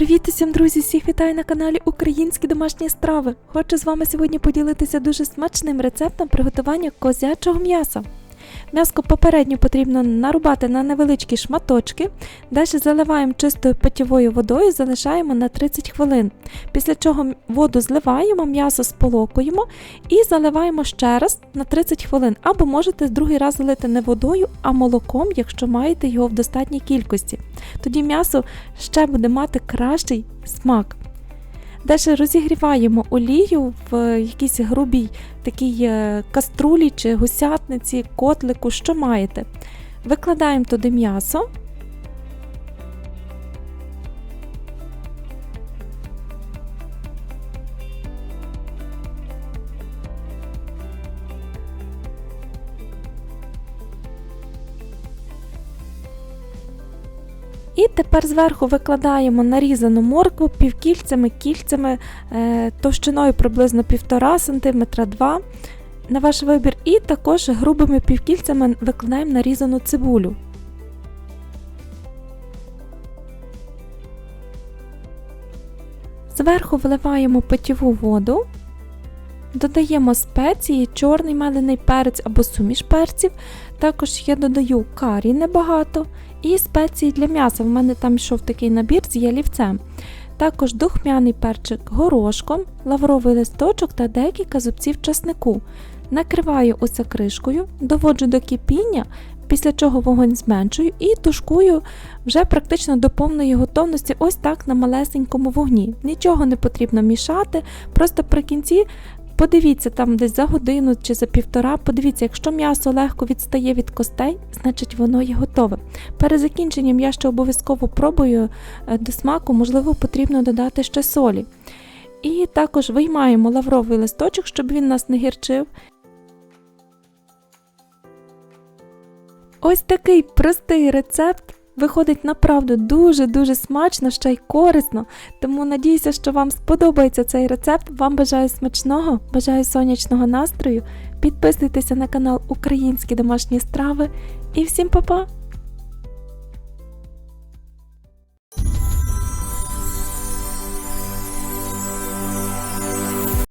Привіт усім, друзі! Всіх вітаю на каналі Українські домашні страви. Хочу з вами сьогодні поділитися дуже смачним рецептом приготування козячого м'яса. М'яско попередньо потрібно нарубати на невеличкі шматочки. Далі заливаємо чистою питьовою водою, залишаємо на 30 хвилин. Після чого воду зливаємо, м'ясо сполокуємо і заливаємо ще раз на 30 хвилин. Або можете другий раз залити не водою, а молоком, якщо маєте його в достатній кількості. Тоді м'ясо ще буде мати кращий смак. Далі розігріваємо олію в якійсь грубій такій е, каструлі чи гусятниці, котлику, що маєте. Викладаємо туди м'ясо. І тепер зверху викладаємо нарізану моркву півкільцями, кільцями е, товщиною приблизно 1,5 см 2 на ваш вибір. І також грубими півкільцями викладаємо нарізану цибулю. Зверху вливаємо питьову воду, додаємо спеції, чорний мелений перець або суміш перців. Також я додаю карі небагато і спеції для м'яса. В мене там йшов такий набір з ялівцем. Також духмяний перчик горошком, лавровий листочок та декілька зубців часнику. Накриваю оце кришкою, доводжу до кипіння, після чого вогонь зменшую і тушкую вже практично до повної готовності, ось так на малесенькому вогні. Нічого не потрібно мішати, просто при кінці Подивіться там десь за годину чи за півтора. Подивіться, якщо м'ясо легко відстає від костей, значить воно є готове. Перед закінченням я ще обов'язково пробую е, до смаку, можливо, потрібно додати ще солі. І також виймаємо лавровий листочок, щоб він нас не гірчив. Ось такий простий рецепт. Виходить направду дуже-дуже смачно, ще й корисно. Тому надіюся, що вам сподобається цей рецепт. Вам бажаю смачного, бажаю сонячного настрою. Підписуйтеся на канал Українські домашні страви і всім па-па!